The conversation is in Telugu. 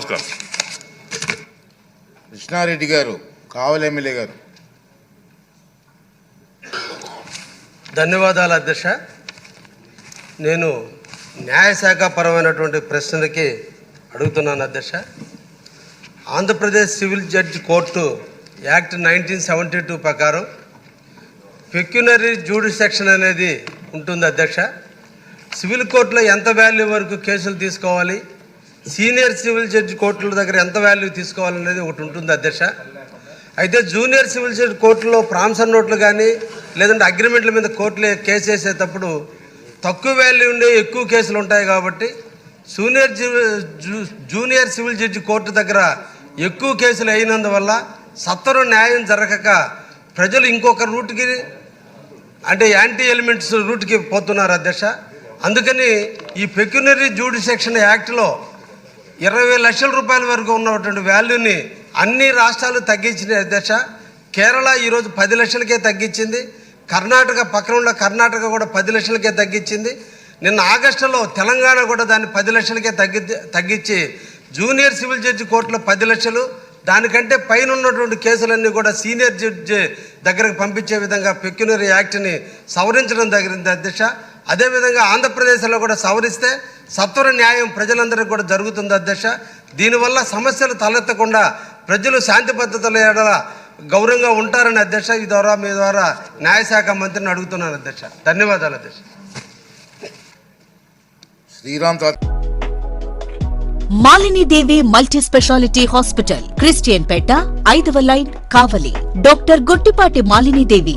నమస్కారం. కృష్ణారెడ్డి గారు కావలి ఎమ్మెల్యే గారు. ధన్యవాదాలు అధ్యక్ష. నేను న్యాయశాఖ పరమైనటువంటి ప్రశ్నలకి అడుగుతున్నాను అధ్యక్ష. Andhra Pradesh civil judge court act nineteen seventy two ప్రకారం పెక్యునరీ జ్యూడిసెక్షన్ అనేది ఉంటుంది అధ్యక్ష. సివిల్ కోర్టులో ఎంత వాల్యూ వరకు కేసులు తీసుకోవాలి? సీనియర్ సివిల్ జడ్జి కోర్టుల దగ్గర ఎంత వాల్యూ తీసుకోవాలనేది ఒకటి ఉంటుంది అధ్యక్ష. అయితే జూనియర్ సివిల్ జడ్జి కోర్టులో ప్రాంసర్ నోట్లు కానీ లేదంటే అగ్రిమెంట్ల మీద కోర్టులు కేసు వేసేటప్పుడు తక్కువ వాల్యూ ఉండే ఎక్కువ కేసులు ఉంటాయి కాబట్టి senior junior civil judge court దగ్గర ఎక్కువ కేసులు అయినందువల్ల సత్వరం న్యాయం జరగక ప్రజలు ఇంకొక రూట్కి అంటే యాంటీ ఎలిమెంట్స్ రూట్కి పోతున్నారు అధ్యక్ష. అందుకని ఈ పెక్యునరీ జ్యూడిసెక్షన్ యాక్ట్లో ఇరవై లక్షల రూపాయల వరకు ఉన్నటువంటి వాల్యూని అన్ని రాష్ట్రాలు తగ్గించిన దశ కేరళ ఈరోజు పది లక్షలకే తగ్గించింది. కర్ణాటక పక్కన ఉన్న కర్ణాటక కూడా పది లక్షలకే తగ్గించింది. నిన్న ఆగస్టులో తెలంగాణ కూడా దాన్ని పది లక్షలకే తగ్గి తగ్గించి జూనియర్ సివిల్ జడ్జి కోర్టులో పది లక్షలు. దానికంటే పైన ఉన్నటువంటి కేసులన్నీ కూడా సీనియర్ జడ్జి దగ్గరకు పంపించే విధంగా పెక్యునరీ యాక్ట్ని సవరించడం జరిగింది అధ్యక్ష. అదేవిధంగా ఆంధ్రప్రదేశ్లో కూడా సవరిస్తే సత్వర న్యాయం ప్రజలందరికీ కూడా జరుగుతుంది అధ్యక్ష. దీనివల్ల సమస్యలు తలెత్తకుండా ప్రజలు శాంతి పద్ధతుల ఎడల గౌరవంగా ఉంటారని అధ్యక్ష. ఈ ద్వారా మీ ద్వారా న్యాయశాఖ మంత్రిని అడుగుతున్నాను అధ్యక్ష. ధన్యవాదాలు అధ్యక్ష. శ్రీరామ్ తాత Malinidevi multi specialty hospital Christian Peta ఐదవ line Kavali. Doctor Gottipati Malinidevi